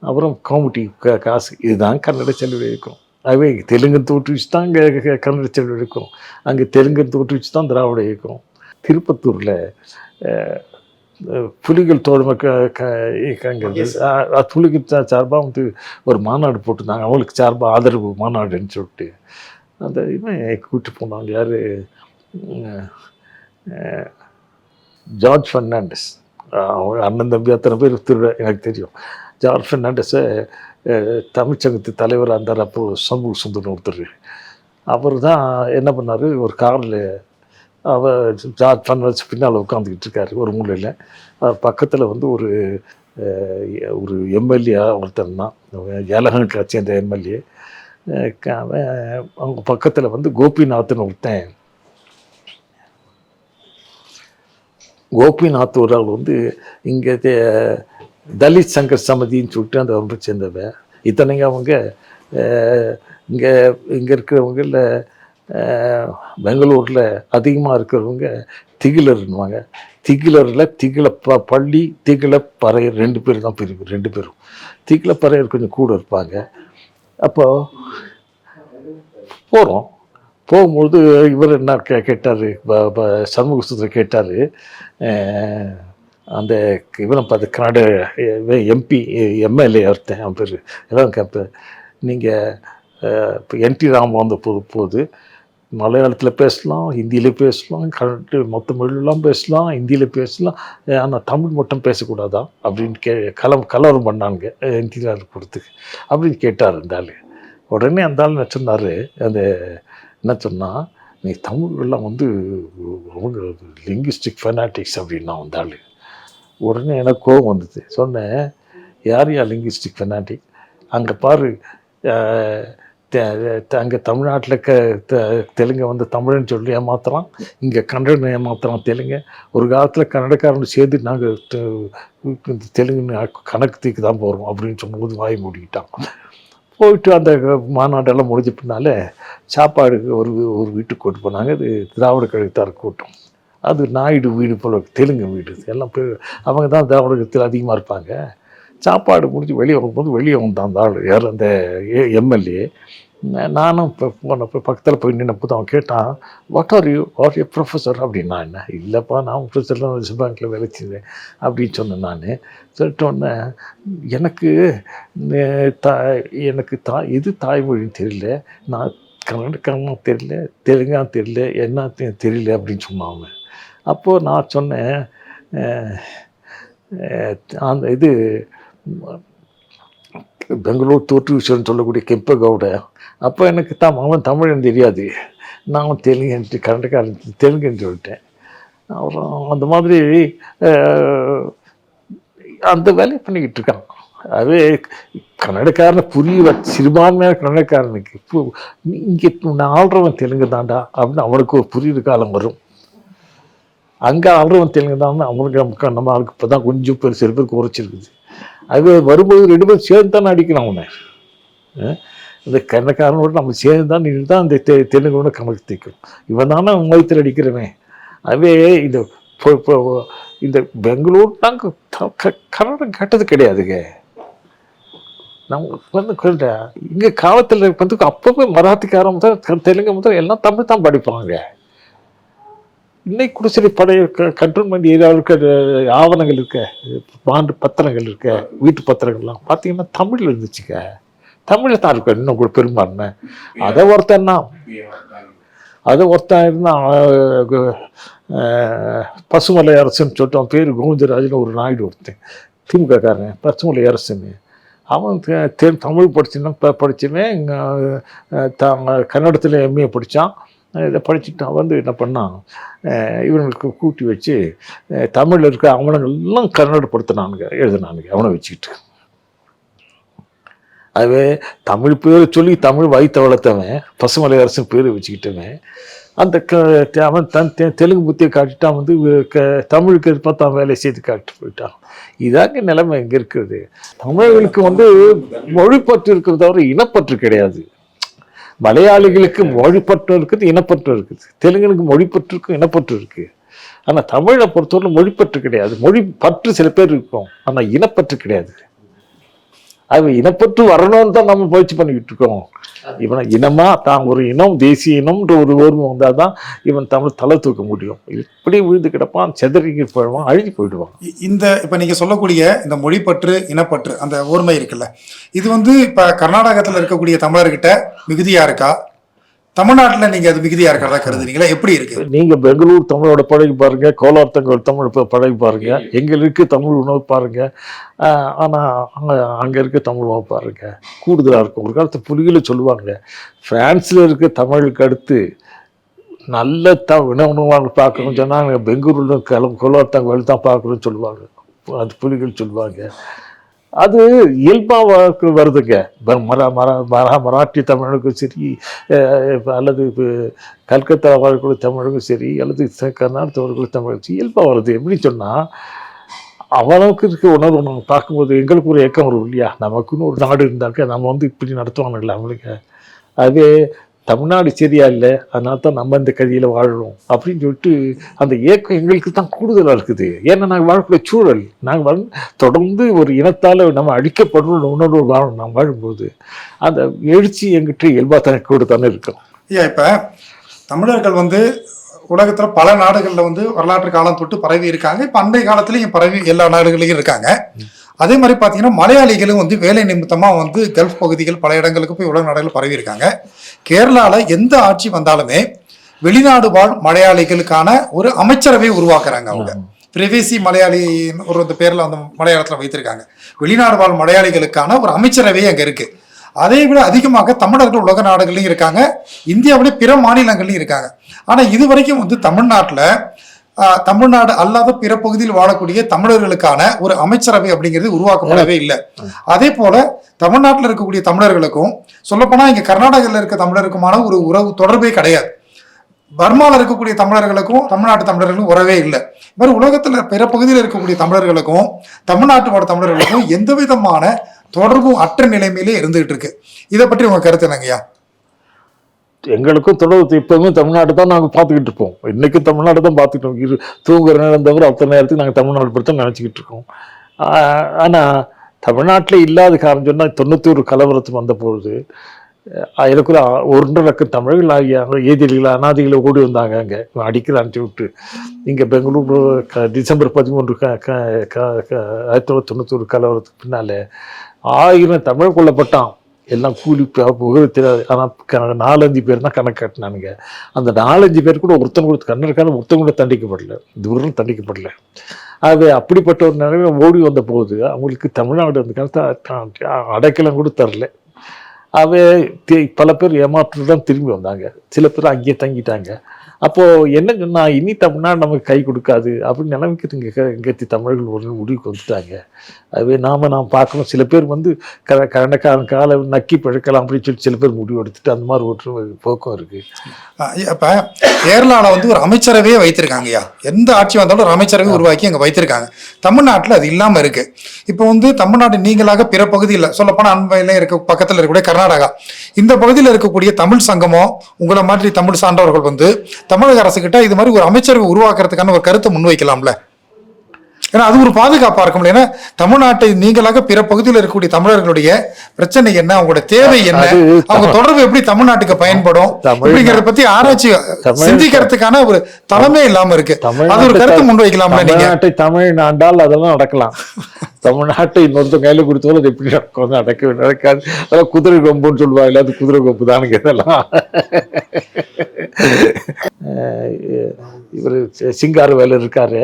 அப்புறம் காமெடி கா காசு. இதுதான் கன்னட செல்வி இருக்கும் ஆகவே தெலுங்கு தோற்றுவிச்சு தான் இங்கே கன்னட செல்வி இருக்கும் அங்கே தெலுங்கு தோற்றுவிச்சு தான் திராவிட இயக்கம். திருப்பத்தூரில் புலிகள் தோழமை இயக்கங்கிறது புலிகள் சார்பாக வந்து ஒரு மாநாடு போட்டிருந்தாங்க. அவங்களுக்கு சார்பாக ஆதரவு மாநாடுன்னு சொல்லிட்டு. அந்த இவன் கூட்டு போனாங்க. யார்? ஜார்ஜ் ஃபெர்னாண்டஸ். அவங்க அண்ணன் தம்பி அத்தனை பேர் திரு எனக்கு தெரியும். ஜார்ஜ் ஃபெர்னாண்டஸை தமிழ்ச்சங்கத்து தலைவர் அந்த அப்போ சமூக சுந்தரன் ஒருத்தர். அவர் தான் என்ன பண்ணார் ஒரு காரில் அவர் ஜார்ஜ் ஃபெர்னாண்டஸ் பின்னால் உட்காந்துக்கிட்டு இருக்காரு ஒரு மூலையில். அவர் பக்கத்தில் வந்து ஒரு ஒரு எம்எல்ஏ ஒருத்தன் தான் ஏலகன் கட்சி அந்த எம்எல்ஏ. அவங்க பக்கத்தில் வந்து கோபிநாத்னு ஒருத்தன். கோபிநாத் ஒரு ஆள் வந்து இங்கே தலித் சங்கர் சமிதின்னு சொல்லிட்டு அந்த ரொம்ப சேர்ந்தவ. இத்தனைங்க அவங்க இங்கே இங்கே இருக்கிறவங்கள பெங்களூரில் அதிகமாக இருக்கிறவங்க திகிலர்னுவாங்க திகிலரில் திகில ப பள்ளி திகில பறையர் ரெண்டு பேர் தான் பிரிவு ரெண்டு பேரும். திகில பறையர் கொஞ்சம் கூட இருப்பாங்க. அப்போ போகிறோம் போகும்பொழுது இவர் என்ன கே கேட்டார் சண்முக சுந்தர் கேட்டார் அந்த இவரும் பார்த்து கன்னட எம்பி எம்எல்ஏ ஒருத்தன் அவன் பேர் எல்லாம் கேட்பேன் நீங்கள் இப்போ என்டி ராம் வந்த போது போது மலையாளத்தில் பேசலாம் ஹிந்தியில் பேசலாம் கன்னட மொத்த மொழியெல்லாம் பேசலாம் ஹிந்தியில் பேசலாம் ஆனால் தமிழ் மட்டும் பேசக்கூடாதா? அப்படின்னு கே கலம் கலவரம் பண்ணாங்க என்டி ராம் கொடுத்துக்கு அப்படின்னு கேட்டார் அந்த ஆள். உடனே அந்த ஆள் என்ன சொன்னார் அந்த என்ன சொன்னால் நீ தமிழ்லாம் வந்து அவங்க லிங்குஸ்டிக் ஃபெனாட்டிக்ஸ் அப்படின்னா அந்த ஆள். உடனே எனக்கு கோபம் வந்தது. சொன்னேன் யார் யார் லிங்குஸ்டிக் ஃபெனாட்டிக் அங்கே பாரு அங்கே தமிழ்நாட்டில் க த- தெலுங்கை வந்து தமிழன்னு சொல்லி ஏமாத்துறான் இங்கே கன்னடன் ஏமாத்துறான் தெலுங்க. ஒரு காலத்தில் கன்னடக்காரன் சேர்ந்து நாங்கள் தெலுங்குன்னு கணக்கு தீக்கு தான் போகிறோம் அப்படின்னு சொல்லும்போது வாய் மூடிக்கிட்டான். போயிட்டு அந்த மாநாடெல்லாம் முடிஞ்ச பின்னாலே சாப்பாடு ஒரு ஒரு வீட்டுக்கு கூட்டு போனாங்க. அது திராவிட கழகத்தார் கூட்டம். அது நாயுடு வீடு போல தெலுங்கு வீடு. எல்லாம் பேர் அவங்க தான் திராவிட அதிகமாக இருப்பாங்க. சாப்பாடு முடிஞ்சு வெளியே வரும்போது வெளியே வந்தான் அந்த ஆள். யார் அந்த எம்எல்ஏ. நானும் இப்போ போனப்போ பக்கத்தில் போய் நின்னப்போ அவன் கேட்டான் what are you are you professor அப்படின்னா என்ன? இல்லைப்பா நான் ப்ரொஃபஸர்லாம் ரிசர்வ் பேங்க்கில் வேலை செஞ்சேன் அப்படின்னு சொன்னேன் நான். சொல்லிட்டோன்னே எனக்கு தா எனக்கு தா எது தாய்மொழின்னு தெரியல. நான் கன்னடக்காரனா தெரியல தெலுங்கா தெரியல என்ன தெரியல. அப்படின்னு சொன்னான் அவன். அப்போது நான் சொன்னேன் அந்த இது பெங்களூர் தோற்றுவிஸ்வரன் சொல்லக்கூடிய கெப்பகவுட அப்போ எனக்கு தான் அவன் தமிழன் தெரியாது. நான் தெலுங்கு கன்னடக்காரன் தெலுங்குன்னு சொல்லிட்டேன். அப்புறம் அந்த மாதிரி அந்த வேலையை பண்ணிக்கிட்டு இருக்கான். அது கன்னடக்காரனை புரிய சிறுபான்மையான கன்னடக்காரனுக்கு இப்போ இங்கே நான் ஆள்றவன் தெலுங்கு தாண்டா அப்படின்னு அவனுக்கு ஒரு புரியுற காலம் வரும். அங்கே ஆள்றவன் தெலுங்கு தான் அவங்களுக்கு நம்ம ஆளுக்கு இப்போ தான் கொஞ்சம் பேர் சில பேர் குறைச்சிருக்குது அது வரும்போது ரெண்டு பேரும் சேர்ந்து தானே அடிக்கணும் அவனை. இந்த கண்ணக்காரனோட நம்ம சேர்ந்து தான் நின்று தான் அந்த தெ தெலுங்கோட கணக்கு தைக்கணும் இவன் தானே மயத்தில் அடிக்கிறவன். அதுவே இந்த இப்போ இப்போ இந்த பெங்களூர் நாங்கள் கன்னடம் கேட்டது கிடையாதுங்க. நம்ம வந்து இங்கே காலத்தில் வந்து அப்பவே மராத்திக்காரன் முதல் தெலுங்கு முதல் எல்லாம் தமிழ் தான் படிப்பாங்க. இன்னைக்கு குடிசை சரி பழைய கண்ட்ரோல்மெண்ட் ஏரியாவில் இருக்க ஆவணங்கள் இருக்க பாண்டு பத்திரங்கள் இருக்க வீட்டு பத்திரங்கள்லாம் பார்த்தீங்கன்னா தமிழில் இருந்துச்சுங்க. தமிழில் தான் இருக்க இன்னும் கூட பெரும்பான்மை. அதை ஒருத்தன்னா அதை ஒருத்தன் இருந்தான் பசுமலை அரசுன்னு சொல்லிட்டு அவன் பேர் கோவிந்தராஜன் ஒரு நாயுடு ஒருத்தன். திமுககாரன் பசுமலை அரசுன்னு. அவன் தெ- தமிழ் படிச்சுன்னா ப படிச்சவன் கன்னடத்தில் எம்ஏ படித்தான் இதை படிச்சுட்டு வந்து என்ன பண்ணான் இவனுக்கு கூட்டி வச்சு தமிழில் தமிழ்ல இருக்க அவனங்கள்லாம் கன்னடப்படுத்தினானுங்க எழுதினானுங்க அவனை வச்சுக்கிட்டு. அதுவே தமிழ் பேரை சொல்லி தமிழ் வைத்த வளர்த்தவன் பசுமலை அரசன் பேரை வச்சுக்கிட்டவன் அந்த க அவன் தன் தெலுங்கு புத்தியை காட்டிட்டான் வந்து க தமிழுக்கு பார்த்தான் வேலை செய்து காட்டி போயிட்டான். இதாங்க நிலைமை இங்கே இருக்குது தமிழர்களுக்கு வந்து மொழிப்பற்று இருக்கிறத தவிர இனப்பற்று கிடையாது. மலையாளிகளுக்கு மொழிப்பற்று இருக்குது இனப்பற்று இருக்குது தெலுங்கனுக்கு மொழிப்பற்று இருக்கும் இனப்பற்று இருக்கு ஆனால் தமிழை பொறுத்தவரை மொழிப்பற்று கிடையாது. மொழி பற்று சில பேர் இருக்கும். ஆனால் இனப்பற்று கிடையாது. அது இனப்பற்று வரணும்னு தான் நம்ம முயற்சி பண்ணிக்கிட்டு இருக்கோம். இவனை இனமா தான் ஒரு இனம் தேசிய இனம்ன்ற ஒரு ஓர்மை வந்தால் தான் இவன் தமிழ் தலை தூக்க முடியும். இப்படி விழுந்து கிடப்பான் செதறிங்க போயிடுவான் அழுகி போயிடுவான். இந்த இப்போ நீங்கள் சொல்லக்கூடிய இந்த மொழிப்பற்று இனப்பற்று அந்த ஓர்மை இருக்குல்ல. இது வந்து இப்போ கர்நாடகத்தில் இருக்கக்கூடிய தமிழர்கிட்ட மிகுதியாக இருக்கா? தமிழ்நாட்டில் நீங்க அது மிகுதியா இருக்கிறதா கருதுறீங்களா? எப்படி இருக்கு? நீங்க பெங்களூர் தமிழோட பழகி பாருங்க கோலார் தங்கோட தமிழ் பழகி பாருங்க. எங்க இருக்கு தமிழ் உணவு பாருங்க. ஆனால் ஆனா அங்க அங்க இருக்க தமிழ் உணவு பாருங்க. கூடுதலா இருக்கும். ஒரு காலத்து புலிகளை சொல்லுவாங்க பிரான்ஸ்ல இருக்க தமிழுக்கு அடுத்து நல்ல த உணவு பார்க்கணும்னு சொன்னா பெங்களூர்ல கிளம்பு கோலார் தங்கோல் தான் பார்க்கணும்னு சொல்லுவாங்க. அது புலிகள் சொல்லுவாங்க. அது இயல்பாக வருதுங்க. மரா மரா மரா மராட்டி தமிழுக்கும் சரி அல்லது இப்போ கல்கத்தா வாழ்க்கை தமிழுக்கும் சரி அல்லது கர்நாடகத்தவர்களுக்கு கர்நாடக தமிழுக்கும் சரி இயல்பாக வருது. எப்படி சொன்னால் அவனுக்கு இருக்க உணர்வு நம்ம பார்க்கும்போது எங்களுக்கு ஒரு ஏக்கம் வரும் இல்லையா? நமக்குன்னு ஒரு நாடு இருந்தாக்க நம்ம வந்து இப்படி நடத்துவாங்கல்ல அவங்களுக்கு. அது தமிழ்நாடு சரியா இல்லை அதனால தான் நம்ம இந்த கதியில் வாழறோம். அப்படின்னு சொல்லிட்டு அந்த ஏக்கம் எங்களுக்கு தான் கூடுதலாக இருக்குது. ஏன்னா நாங்கள் வாழக்கூடிய சூழல் நாங்கள் வந்து தொடர்ந்து ஒரு இனத்தால் நம்ம அழிக்கப்படுற உணர்வு வாழணும் நாம் வாழும்போது அந்த எழுச்சி எங்கிட்ட இயல்பாக தானே கூட தானே இருக்கும். ஐயா இப்ப தமிழர்கள் வந்து உலகத்துல பல நாடுகள்ல வந்து வரலாற்று காலம் தொட்டு பரவி இருக்காங்க. இப்ப அன்றைய காலத்துலயும் பரவி எல்லா நாடுகளையும் இருக்காங்க. அதே மாதிரி பார்த்தீங்கன்னா மலையாளிகளும் வந்து வேலை நிமித்தமா வந்து கல்ஃப் பகுதிகள் பல இடங்களுக்கு போய் உலக நாடுகள் பரவி இருக்காங்க. கேரளால எந்த ஆட்சி வந்தாலுமே வெளிநாடு வாழ் மலையாளிகளுக்கான ஒரு அமைச்சரவை உருவாக்குறாங்க அவங்க. பிரவேசி மலையாளி ஒரு அந்த பேர்ல அந்த மலையாளத்துல வைத்திருக்காங்க. வெளிநாடு வாழ் மலையாளிகளுக்கான ஒரு அமைச்சரவை அங்க இருக்கு. அதை விட அதிகமாக தமிழர்கள் உலக நாடுகள்லையும் இருக்காங்க. இந்தியாவிலே பிற மாநிலங்கள்லையும் இருக்காங்க. ஆனா இது வரைக்கும் வந்து தமிழ்நாட்டுல தமிழ்நாடு அல்லாத பிற பகுதியில் வாழக்கூடிய தமிழர்களுக்கான ஒரு அமைச்சரவை அப்படிங்கிறது உருவாக்கப்படவே இல்லை. அதே போல தமிழ்நாட்டில் இருக்கக்கூடிய தமிழர்களுக்கும் சொல்லப்போனா இங்க கர்நாடகாவில் இருக்க தமிழருக்குமான ஒரு உறவு தொடர்பே கிடையாது. பர்மாவில் இருக்கக்கூடிய தமிழர்களுக்கும் தமிழ்நாட்டு தமிழர்களுக்கும் உறவே இல்லை. இது மாதிரி உலகத்தில் பிற பகுதியில் இருக்கக்கூடிய தமிழர்களுக்கும் தமிழ்நாட்டு தமிழர்களுக்கும் எந்த விதமான தொடர்பும் அற்ற நிலைமையிலே இருந்துகிட்டு இருக்கு. இதை பற்றி உங்க கருத்து என்னங்கய்யா? எங்களுக்கும் தொடர்பு இப்போவுமே தமிழ்நாடு தான் நாங்கள் பார்த்துக்கிட்டு இருப்போம் இன்றைக்கும் தமிழ்நாடு தான் பார்த்துக்கிட்டு இரு தூங்குற நேரம் தவிர அத்தனை நேரத்துக்கு நாங்கள் தமிழ்நாடு பற்றி தான் நினச்சிக்கிட்டு இருக்கோம். ஆனால் தமிழ்நாட்டில் இல்லாத காரணம் சொன்னால் தொண்ணூத்தொரு கலவரத்து வந்தபோது அதுக்குள்ள ஒன்றரை லட்சம் தமிழர்கள் ஆகிய ஏதிலிகள் அனாதிகளை ஓடி வந்தாங்க அங்கே. அடிக்கல அனுப்பிச்சி விட்டு. இங்கே பெங்களூரு க டிசம்பர் பதிமூன்று க க க க ஆயிரத்தி தொள்ளாயிரத்தி தொண்ணூத்தொரு கலவரத்துக்கு பின்னால் ஆயிரம் தமிழ் கொல்லப்பட்டான். எல்லாம் கூலி புகழத்தில் ஆனால் நாலஞ்சு பேர் தான் கணக்கு காட்டினானுங்க. அந்த நாலஞ்சு பேர் கூட ஒருத்தன் கூட கண்ணருக்கான ஒருத்தன் கூட தண்டிக்கப்படல. தூரம் தண்டிக்கப்படல. அது அப்படிப்பட்ட ஒரு நிலைமை ஓடி வந்த போது அவங்களுக்கு தமிழ்நாடு அந்த காலத்தை அடைக்கலம் கூட தரல. அவ பல பேர் ஏமாற்று தான் திரும்பி வந்தாங்க. சில பேர் அங்கேயே தங்கிட்டாங்க. அப்போது என்ன இனி தமிழ்நாடு நமக்கு கை கொடுக்காது அப்படின்னு நிலைமைக்கு இங்கே இங்கே தமிழர்கள் ஒரு முடிவுக்கு வந்துட்டாங்க. அதுவே நாம் நாம் பார்க்கணும். சில பேர் வந்து க கரண்டக்காரன் காலை நக்கி பழக்கலாம் அப்படின்னு சொல்லி சில பேர் முடிவு எடுத்துட்டு அந்த மாதிரி ஒரு போக்கம் இருக்குது இப்போ கேரளாவில் வந்து ஒரு அமைச்சரவையே வைத்திருக்காங்கய்யா எந்த ஆட்சி வந்தாலும் ஒரு அமைச்சரவை உருவாக்கி அங்கே வைத்திருக்காங்க. தமிழ்நாட்டில் அது இல்லாமல் இருக்குது இப்போ வந்து தமிழ்நாடு நீங்களாக பிற பகுதியில் சொல்லப்போனால் அண்மையில இருக்க பக்கத்தில் இருக்கக்கூடிய கர்நாடகா. இந்த பகுதியில் இருக்கக்கூடிய தமிழ் சங்கமோ உங்களை மாதிரி தமிழ் சான்றவர்கள் வந்து தமிழக அரசு கிட்ட இது மாதிரி ஒரு அமைச்சரவை உருவாக்குறதுக்கான ஒரு கருத்தை முன்வைக்கலாம்ல? ஏன்னா அது ஒரு பாதுகாப்பா இருக்கும் ஏன்னா தமிழ்நாட்டை நீங்களாக பிற பகுதியில் இருக்கக்கூடிய தமிழர்களுடைய பிரச்சனை என்ன? அவங்களோட தேவை என்ன? அவங்க தொடர்பு எப்படி தமிழ்நாட்டுக்கு பயன்படும்? அப்படிங்கறத பத்தி ஆராய்ச்சி சிந்திக்கிறதுக்கான ஒரு தலைமே இல்லாம இருக்கு. அது ஒரு கருத்து முன்வைக்கலாம்ல நீங்க? தமிழ்நாட்டை தமிழ் ஆண்டால் அதெல்லாம் நடக்கலாம். தமிழ்நாட்டை இன்னொருத்தன் கையில கொடுத்தாலும் அது எப்படி நடக்கும் நடக்கவே நடக்காது. அதெல்லாம் குதிரை கொம்புன்னு சொல்லுவாங்க அது குதிரை கொம்பு தானுங்க இதெல்லாம். இவர் சிங்கார வேலை இருக்காரு.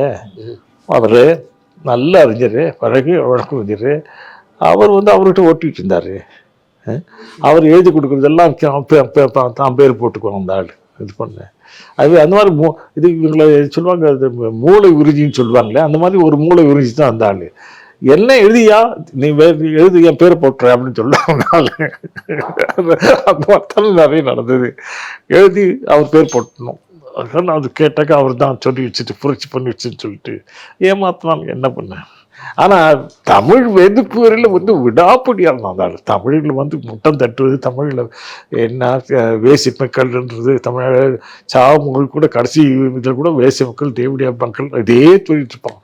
அவர் நல்ல அறிஞர் பிறகு வழக்கு அறிஞர் அவர் வந்து அவர்கிட்ட ஓட்டிகிட்டு இருந்தார். அவர் எழுதி கொடுக்குறதெல்லாம் தான் பேர் போட்டுக்குவோம் அந்த ஆள். இது பண்ண. அது அந்த மாதிரி மூ இது இவங்களை சொல்லுவாங்க அது மூளை உறிஞ்சின்னு சொல்லுவாங்களே அந்த மாதிரி ஒரு மூளை உறிஞ்சி தான் அந்த ஆள். என்ன எழுதியா? நீ நீ எழுதி என் பேரை போட்டுற அப்படின்னு சொல்லுவாங்க அந்த மாதிரி நிறைய நடந்தது. எழுதி அவர் பேர் போட்டணும். நான் அது கேட்டாக்க அவர் தான் சொல்லி வச்சுட்டு புரட்சி பண்ணி வச்சுன்னு சொல்லிட்டு ஏமாத்தினாங்க என்ன பண்ண? ஆனால் தமிழ் வெதுப்பு வரையில் வந்து விடாப்படியாக இருந்தாங்க தமிழில் வந்து முட்டம் தட்டுவது தமிழில் என்ன வேசி மக்கள்ன்றது தமிழ சாவங்கள் கூட கடைசி இதில் கூட வேசி மக்கள் தேவடியா மக்கள் இதே சொல்லிட்டு இருப்பாங்க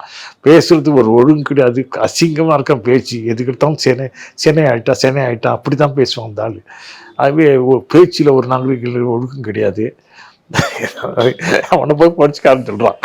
பேசுறது ஒரு ஒழுங்கு கிடையாது. அசிங்கமாக இருக்க பேச்சு. எதுக்கிட்டாலும் சென்னை சென்னை ஆயிட்டா சென்னை ஆயிட்டா அப்படி தான் பேசுவாங்க அந்த ஆள். அதுவே பேச்சில் ஒரு நாகரிக ஒழுக்கம் கிடையாது. அவனை போய் படிச்சுக்காரன்னு சொல்கிறான்